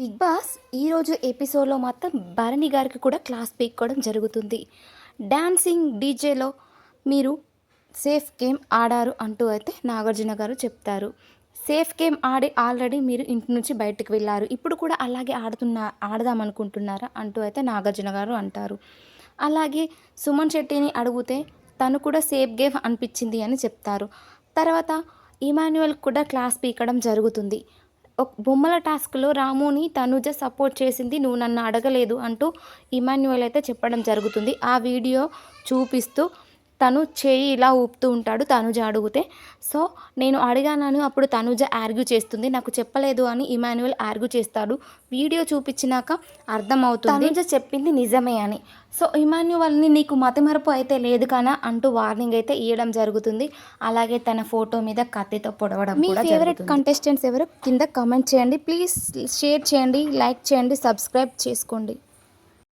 Big boss ఈరోజు ఎపిసోడ్లో మాత్రం భరణి గారికి కూడా క్లాస్ పీక్కోవడం జరుగుతుంది. డాన్సింగ్ డీజేలో మీరు సేఫ్ గేమ్ ఆడారు అంటూ అయితే నాగార్జున గారు చెప్తారు. సేఫ్ గేమ్ ఆడి ఆల్రెడీ మీరు ఇంటి నుంచి బయటకు వెళ్ళారు. ఇప్పుడు కూడా అలాగే ఆడుతున్నా ఆడదాం అనుకుంటున్నారా అంటూ అయితే నాగార్జున గారు అంటారు. అలాగే సుమన్ శెట్టిని అడిగితే తను కూడా సేఫ్ గేమ్ అనిపించింది అని చెప్తారు. తర్వాత ఇమాన్యువల్ కూడా క్లాస్ పీకడం జరుగుతుంది. బొమ్మల టాస్క్లో రాముని తనుజ సపోర్ట్ చేసింది నువ్వు నన్ను అడగలేదు అంటూ ఇమాన్యువల్ అయితే చెప్పడం జరుగుతుంది. ఆ వీడియో చూపిస్తూ తను చేయి ఇలా ఊపుతూ ఉంటాడు తనుజ అడిగితే. సో నేను అడిగానని అప్పుడు తనుజ ఆర్గ్యూ చేస్తుంది. నాకు చెప్పలేదు అని ఇమాన్యువల్ ఆర్గ్యూ చేస్తాడు. వీడియో చూపించినాక అర్థమవుతుంది. తనుజ చెప్పింది నిజమే అని. సో ఇమాన్యువల్ని నీకు మతిమరపు అయితే లేదు కానా అంటూ వార్నింగ్ అయితే ఇవ్వడం జరుగుతుంది. అలాగే తన ఫోటో మీద కత్తితో పొడవడం మీ ఫేవరెట్ కంటెస్టెంట్స్ ఎవరు? కింద కామెంట్ చేయండి. ప్లీజ్ షేర్ చేయండి లైక్ చేయండి సబ్స్క్రైబ్ చేసుకోండి.